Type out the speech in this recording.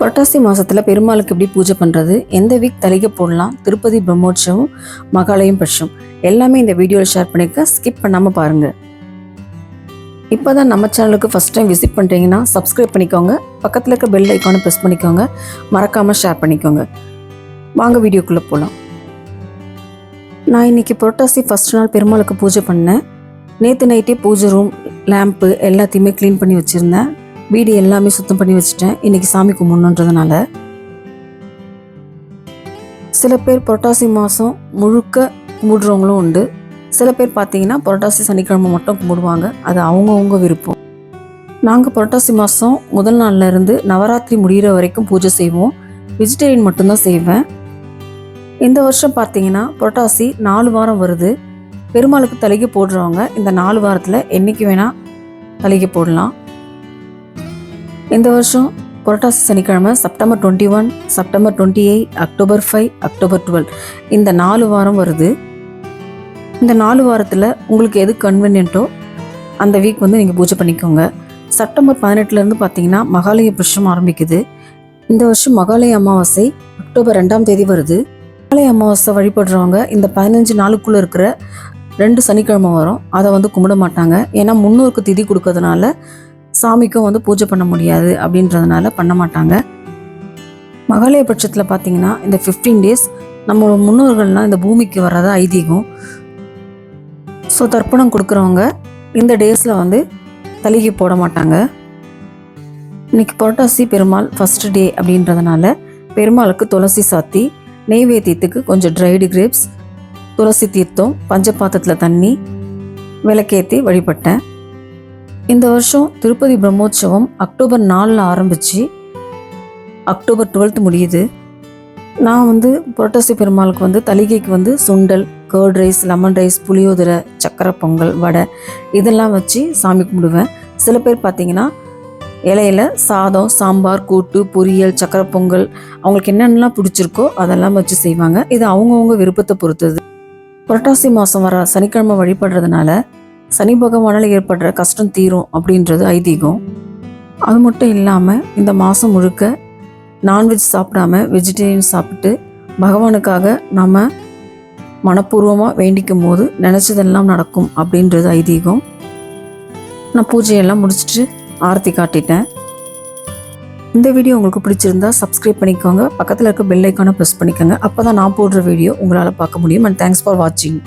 புரட்டாசி மாதத்தில் பெருமாளுக்கு எப்படி பூஜை பண்ணுறது எந்த வீக் தலிகை போடலாம் திருப்பதி பிரம்மோற்சவம் மகாலயம் பட்சம் எல்லாமே இந்த வீடியோவில் ஷேர் பண்ணிக்க ஸ்கிப் பண்ணாமல் பாருங்கள் இப்போ தான் நம்ம சேனலுக்கு ஃபஸ்ட் டைம் விசிட் பண்ணுறீங்கன்னா சப்ஸ்கிரைப் பண்ணிக்கோங்க. பக்கத்தில் இருக்க பெல் ஐக்கானை ப்ரெஸ் பண்ணிக்கோங்க. மறக்காமல் ஷேர் பண்ணிக்கோங்க. வாங்க வீடியோக்குள்ளே போகலாம் நான் இன்னைக்கு புரட்டாசி ஃபஸ்ட் நாள் பெருமாளுக்கு பூஜை பண்ணேன். நேற்று நைட்டே பூஜை ரூம் லேம்ப்பு எல்லாத்தையுமே க்ளீன் பண்ணி வச்சுருந்தேன். வீடு எல்லாமே சுத்தம் பண்ணி வச்சுட்டேன். இன்னைக்கு சாமி கும்பிடணுன்றதுனால. சில பேர் புரட்டாசி மாதம் முழுக்க கும்பிடுறவங்களும் உண்டு. சில பேர் பார்த்தீங்கன்னா புரட்டாசி சனிக்கிழமை மட்டும் கும்பிடுவாங்க. அது அவங்கவுங்க விருப்பம். நாங்கள் புரட்டாசி மாதம் முதல் நாள்ல இருந்து நவராத்திரி முடிகிற வரைக்கும் பூஜை செய்வோம். வெஜிடேரியன் மட்டும்தான் செய்வேன். இந்த வருஷம் பார்த்தீங்கன்னா புரட்டாசி நாலு வாரம் வருது. பெருமாளுக்கு தலைக்கு போடுறவங்க இந்த நாலு வாரத்தில் என்றைக்கு வேணால் தலைக்கு போடலாம். இந்த வருஷம் புரட்டாசி சனிக்கிழமை September twenty one September twenty eight October five October twelve. இந்த நாலு வாரம் வருது. இந்த நாலு வாரத்தில் உங்களுக்கு எது கன்வீனியன்ட்டோ அந்த வீக் வந்து நீங்கள் பூஜை பண்ணிக்கோங்க. செப்டம்பர் பதினெட்டுலேருந்து பார்த்தீங்கன்னா மகாலய புருஷம் ஆரம்பிக்குது. இந்த வருஷம் மகாலய அமாவாசை அக்டோபர் ரெண்டாம் தேதி வருது. மகாலய அமாவாசை வழிபடுறவங்க இந்த பதினஞ்சு நாளுக்குள்ளே இருக்கிற ரெண்டு சனிக்கிழமை வரும். அதை வந்து கும்பிட மாட்டாங்க. ஏன்னா முன்னோருக்கு திதி கொடுக்கறதுனால சாமிக்கும் வந்து பூஜை பண்ண முடியாது அப்படின்றதுனால பண்ண மாட்டாங்க. மகாலய பட்சத்தில் பார்த்தீங்கன்னா இந்த ஃபிஃப்டீன் டேஸ் நம்ம முன்னோர்கள்லாம் இந்த பூமிக்கு வர்றதா ஐதீகம். ஸோ தர்ப்பணம் கொடுக்குறவங்க இந்த டேஸில் வந்து தலிகை போட மாட்டாங்க. இன்னைக்கு புரட்டாசி பெருமாள் ஃபர்ஸ்ட் டே அப்படின்றதுனால பெருமாளுக்கு துளசி சாத்தி நெய்வேத்தியத்துக்கு கொஞ்சம் ட்ரைடு கிரேப்ஸ் துளசி தீர்த்தம் பஞ்சபாத்திரத்தில் தண்ணி விளக்கேற்றி வழிபட்டேன். இந்த வருஷம் திருப்பதி பிரம்மோற்சவம் அக்டோபர் நாலில் ஆரம்பித்து அக்டோபர் டுவெல்த் முடியுது. நான் வந்து புரட்டாசி பெருமாளுக்கு வந்து தலிகைக்கு வந்து சுண்டல் கர்ட் ரைஸ் லெமன் ரைஸ் புளியோதரை சக்கரை பொங்கல் வடை இதெல்லாம் வச்சு சாமி கும்பிடுவேன். சில பேர் பார்த்தீங்கன்னா இலையில சாதம் சாம்பார் கூட்டு பொரியல் சக்கரை பொங்கல் அவங்களுக்கு என்னென்னலாம் பிடிச்சிருக்கோ அதெல்லாம் வச்சு செய்வாங்க. இது அவங்கவுங்க விருப்பத்தை பொறுத்தது. புரட்டாசி மாதம் வர சனிக்கிழமை வழிபடுறதுனால சனி பகவானால் ஏற்படுற கஷ்டம் தீரும் அப்படின்றது ஐதீகம். அது மட்டும் இல்லாமல் இந்த மாதம் முழுக்க நான்வெஜ் சாப்பிடாம வெஜிடேரியன் சாப்பிட்டு பகவானுக்காக நம்ம மனப்பூர்வமாக வேண்டிக்கும் போது நினச்சதெல்லாம் நடக்கும் அப்படின்றது ஐதீகம். நான் பூஜையெல்லாம் முடிச்சுட்டு ஆரத்தி காட்டிட்டேன். இந்த வீடியோ உங்களுக்கு பிடிச்சிருந்தா சப்ஸ்கிரைப் பண்ணிக்கோங்க. பக்கத்தில் இருக்க பெல் ஐக்கானை ப்ரெஸ் பண்ணிக்கோங்க. அப்போ தான் நான் போடுற வீடியோ உங்களால் பார்க்க முடியும். அண்ட் தேங்க்ஸ் ஃபார் வாட்சிங்